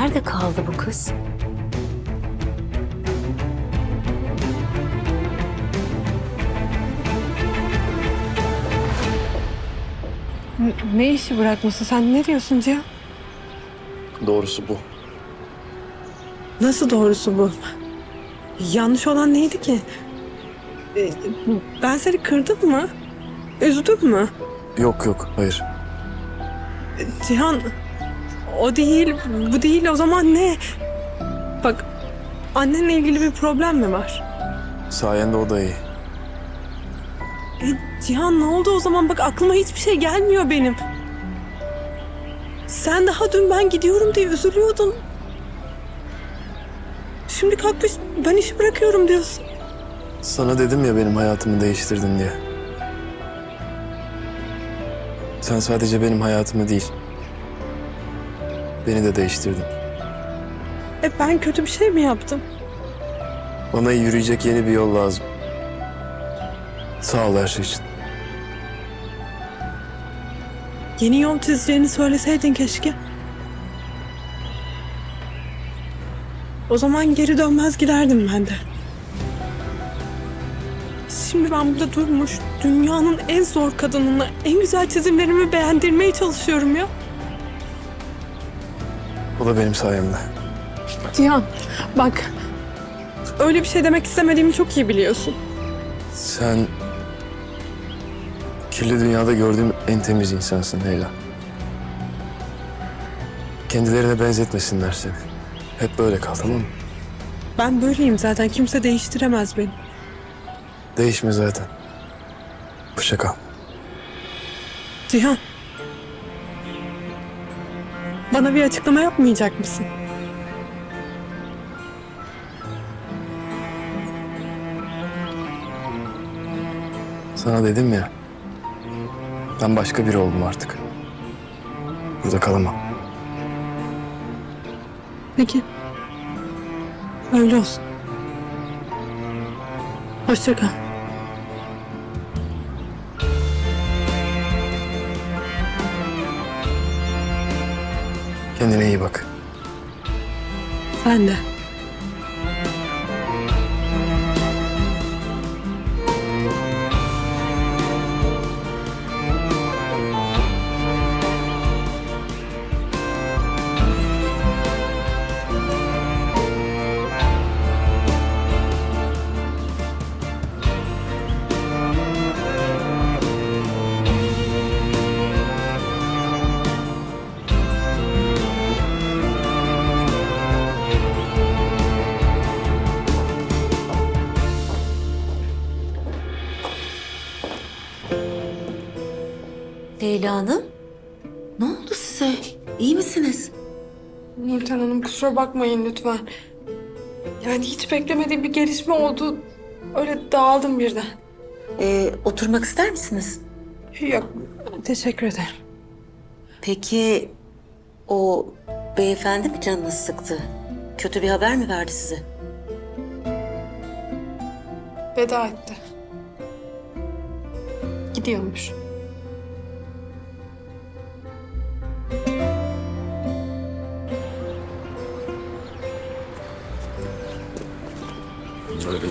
Nerede kaldı bu kız? Ne işi bırakması? Sen ne diyorsun Cihan? Doğrusu bu. Nasıl doğrusu bu? Yanlış olan neydi ki? Ee, Ben seni kırdım mı? Üzdüm mü? Yok yok hayır. Cihan o değil, bu değil o zaman ne? Bak annenle ilgili bir problem mi var? Sayende o da iyi. E, Cihan ne oldu o zaman? Bak aklıma hiçbir şey gelmiyor benim. Sen daha dün ben gidiyorum diye üzülüyordun. Şimdi kalkmış ben işi bırakıyorum diyorsun. Sana dedim ya benim hayatımı değiştirdin diye. Sen sadece benim hayatımı değil. Beni de değiştirdin. E ben kötü bir şey mi yaptım? Bana yürüyecek yeni bir yol lazım. Sağ ol her şey için. Yeni yol çizeceğini söyleseydin keşke. O zaman geri dönmez giderdim ben de. Şimdi ben burada durmuş, dünyanın en zor kadınına en güzel çizimlerimi beğendirmeye çalışıyorum ya. O da benim sayemde. Cihan, bak. Öyle bir şey demek istemediğimi çok iyi biliyorsun. Sen kirli dünyada gördüğüm en temiz insansın Leyla. Kendilerine benzetmesinler seni. Hep böyle kal tamam mı? Ben böyleyim zaten. Kimse değiştiremez beni. Değişme zaten. Hoşça kal. Cihan. Bana bir açıklama yapmayacak mısın? Sana dedim ya. Ben başka biri oldum artık. Burada kalamam. Peki. Öyle olsun. Hoşça kal. Kendine iyi bak. Sen de. Leyla Hanım? Ne oldu size? İyi misiniz? Nurten Hanım kusura bakmayın lütfen. Yani hiç beklemediğim bir gelişme oldu. Öyle dağıldım birden. Ee, oturmak ister misiniz? Yok teşekkür ederim. Peki o beyefendi mi canınızı sıktı? Kötü bir haber mi verdi size? Veda etti. Gidiyormuş.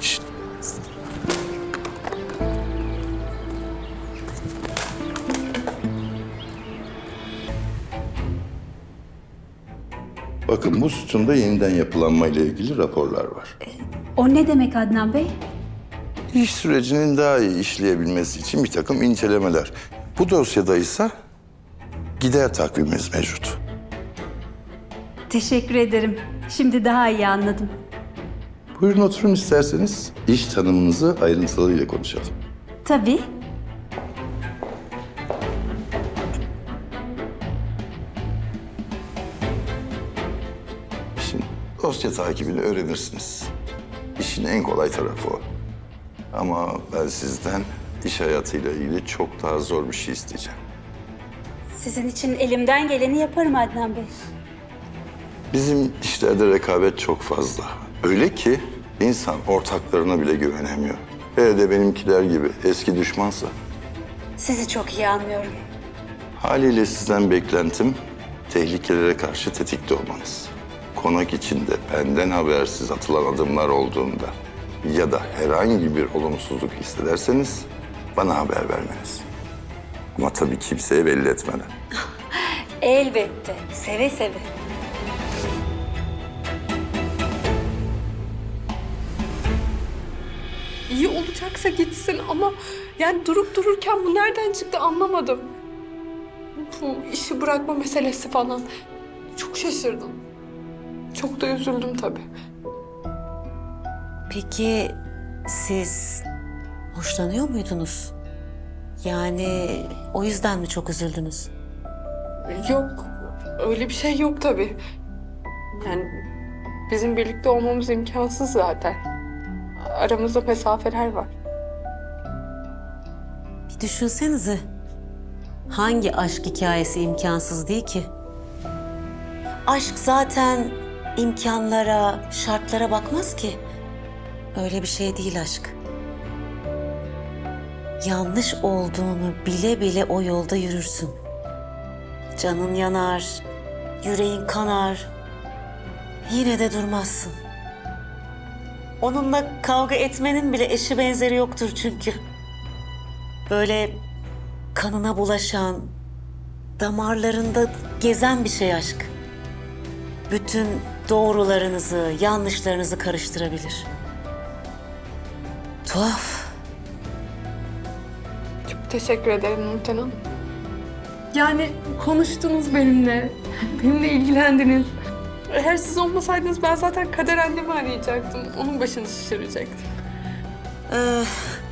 İşte. Bakın bu sütunda yeniden yapılanma ile ilgili raporlar var. O ne demek Adnan Bey? İş sürecinin daha iyi işleyebilmesi için bir takım incelemeler. Bu dosyada ise gider takvimimiz mevcut. Teşekkür ederim. Şimdi daha iyi anladım. Buyurun oturun isterseniz. İş tanımınızı ayrıntılarıyla konuşalım. Tabii. Şimdi dosya takibini öğrenirsiniz. İşin en kolay tarafı o. Ama ben sizden iş hayatıyla ilgili çok daha zor bir şey isteyeceğim. Sizin için elimden geleni yaparım Adnan Bey. Bizim işlerde rekabet çok fazla. Öyle ki insan ortaklarına bile güvenemiyor. Hele de benimkiler gibi eski düşmansa. Sizi çok iyi anlıyorum. Haliyle sizden beklentim tehlikelere karşı tetikte olmanız. konak içinde benden habersiz atılan adımlar olduğunda ya da herhangi bir olumsuzluk hissederseniz bana haber vermeniz. Ama tabii kimseye belli etmeden. Elbette. Seve seve. İyi olacaksa gitsin ama yani durup dururken bu nereden çıktı anlamadım. Bu işi bırakma meselesi falan. Çok şaşırdım. Çok da üzüldüm tabii. Peki siz hoşlanıyor muydunuz? Yani o yüzden mi çok üzüldünüz? Yok, öyle bir şey yok tabii. Yani bizim birlikte olmamız imkansız zaten. Aramızda mesafeler var. Bir düşünsenize. Hangi aşk hikayesi imkansız değil ki? Aşk zaten imkanlara, şartlara bakmaz ki. Öyle bir şey değil aşk. Yanlış olduğunu bile bile o yolda yürürsün. Canın yanar, yüreğin kanar. Yine de durmazsın. Onunla kavga etmenin bile eşi benzeri yoktur çünkü. Böyle kanına bulaşan, damarlarında gezen bir şey aşk. Bütün doğrularınızı, yanlışlarınızı karıştırabilir. Tuhaf. Teşekkür ederim Nurten Hanım. Yani konuştunuz benimle. Benimle ilgilendiniz. Eğer siz olmasaydınız ben zaten kader annemi arayacaktım. Onun başını şişirecektim. Ee,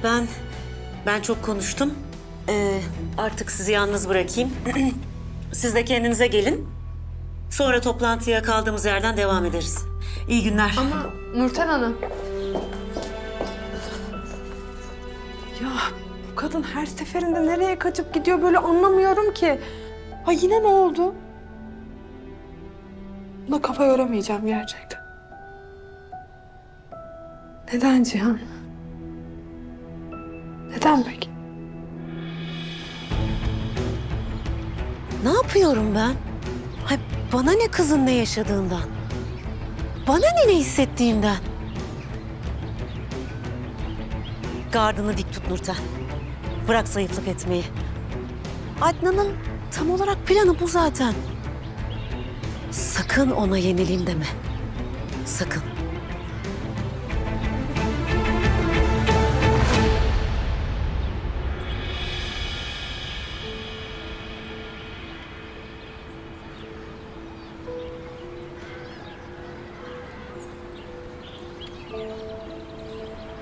ben ben çok konuştum. Ee, artık sizi yalnız bırakayım. Siz de kendinize gelin. Sonra toplantıya kaldığımız yerden devam ederiz. İyi günler. Ama Nurten Hanım. Bu kadın her seferinde nereye kaçıp gidiyor böyle anlamıyorum ki. Ha yine ne oldu? Buna kafa yoramayacağım gerçekten. Neden Cihan? Neden peki? Ne yapıyorum ben? Hay bana ne kızın ne yaşadığından? Bana ne ne hissettiğimden? Gardını dik tut Nurten. Bırak zayıflık etmeyi. Adnan'ın tam olarak planı bu zaten. Sakın ona yenileyim deme. Sakın.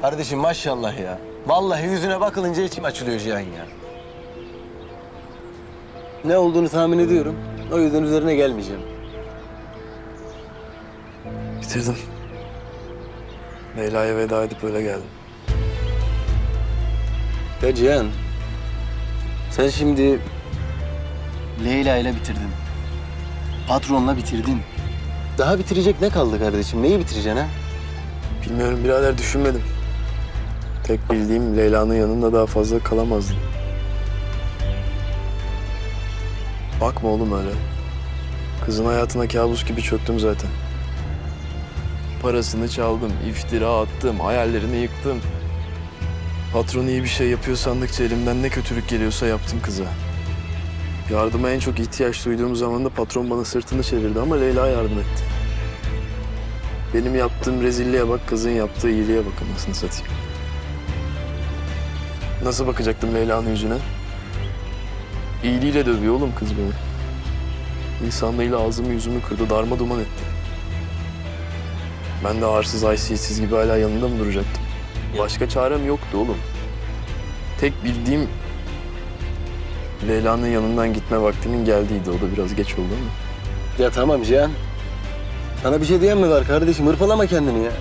Kardeşim maşallah ya. Vallahi yüzüne bakılınca içim açılıyor Cihan ya. Ne olduğunu tahmin ediyorum. O yüzden üzerine gelmeyeceğim. Bitirdim. Leyla'ya veda edip öyle geldim. Ya Cihan, sen şimdi Leyla ile bitirdin. Patronla bitirdin. Daha bitirecek ne kaldı kardeşim? Neyi bitireceksin ha? Bilmiyorum birader düşünmedim. Tek bildiğim Leyla'nın yanında daha fazla kalamazdım. Bakma oğlum öyle. Kızın hayatına kabus gibi çöktüm zaten. Parasını çaldım, iftira attım, hayallerini yıktım. Patron iyi bir şey yapıyor sandıkça elimden ne kötülük geliyorsa yaptım kıza. Yardıma en çok ihtiyaç duyduğum zaman da patron bana sırtını çevirdi ama Leyla yardım etti. Benim yaptığım rezilliğe bak, kızın yaptığı iyiliğe bak anasını satayım. Nasıl bakacaktım Leyla'nın yüzüne? İyiliğiyle dövüyor oğlum kız beni. İnsanlığıyla ağzımı yüzümü kırdı, darma duman etti. Ben de arsız haysiyetsiz gibi hala yanında mı duracaktım? Başka çarem yoktu oğlum. Tek bildiğim Leyla'nın yanından gitme vaktinin geldiğiydi. O da biraz geç oldu ama. Ya tamam Cihan. Sana bir şey diyen mi var kardeşim? Hırpalama kendini ya.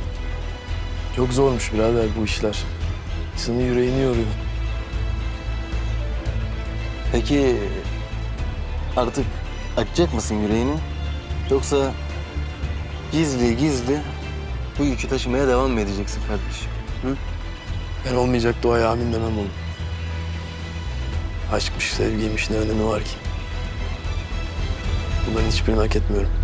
Çok zormuş birader bu işler. İnsanın yüreğini yoruyor. Peki artık açacak mısın yüreğini? Yoksa gizli gizli bu yükü taşımaya devam mı edeceksin kardeşim? Ben olmayacak duaya amin demem oğlum. Aşkmış, sevgiymiş ne önemi var ki? Bunların hiçbirini hak etmiyorum.